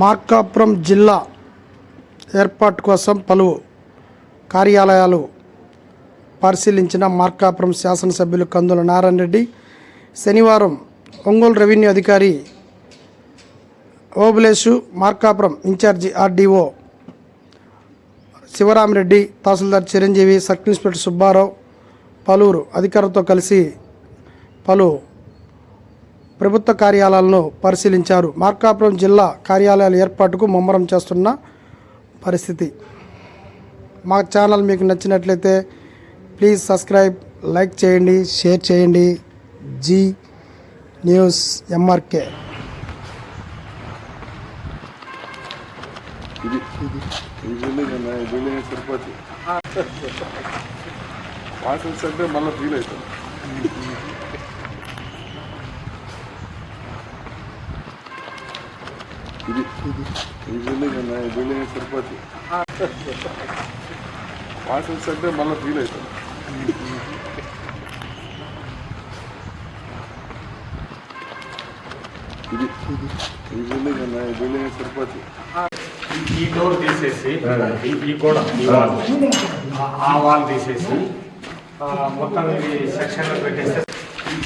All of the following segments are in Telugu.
మార్కాపురం జిల్లా ఏర్పాటు కోసం పలు కార్యాలయాలు పరిశీలించిన మార్కాపురం శాసనసభ్యులు కందుల నారాయణ రెడ్డి శనివారం ఒంగోలు రెవెన్యూ అధికారి ఓబులేషు మార్కాపురం ఇన్ఛార్జి ఆర్డీఓ శివరామరెడ్డి తహసీల్దార్ చిరంజీవి సబ్ ఇన్స్పెక్టర్ సుబ్బారావు పలువురు అధికారులతో కలిసి పలు ప్రభుత్వ కార్యాలయాలను పరిశీలించారు మార్కాపురం జిల్లా కార్యాలయాల ఏర్పాటుకు ముమ్మరం చేస్తున్న పరిస్థితి మా ఛానల్ మీకు నచ్చినట్లయితే ప్లీజ్ సబ్స్క్రైబ్ లైక్ చేయండి షేర్ చేయండి జీ న్యూస్ ఎంఆర్కే ఇది ఈ బిల్డింగ్ అన్న ఈ బిల్డింగ్ తిరుపతి మళ్ళీ ఫీల్ అవుతుంది ఇది ఈ బిల్డింగ్ అన్న ఈ బిల్డింగ్ తిరుపతి. వాసన్స్ అంటే మళ్ళీ ఫీల్ అవుతాం ఇది ఈ బిల్డింగ్ అన్న ఈ బిల్డింగ్ తిరుపతి. ఈ డోర్ తీసేసి ఈ- కూడా ఈ వాల్ ఆ- వాల్ తీసేసి మొత్తం ఇది సెక్షన్ పెట్టేస్తే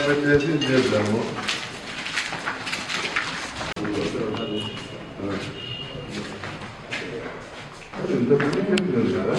పెట్టేసి చేద్దాము ఇంత కదా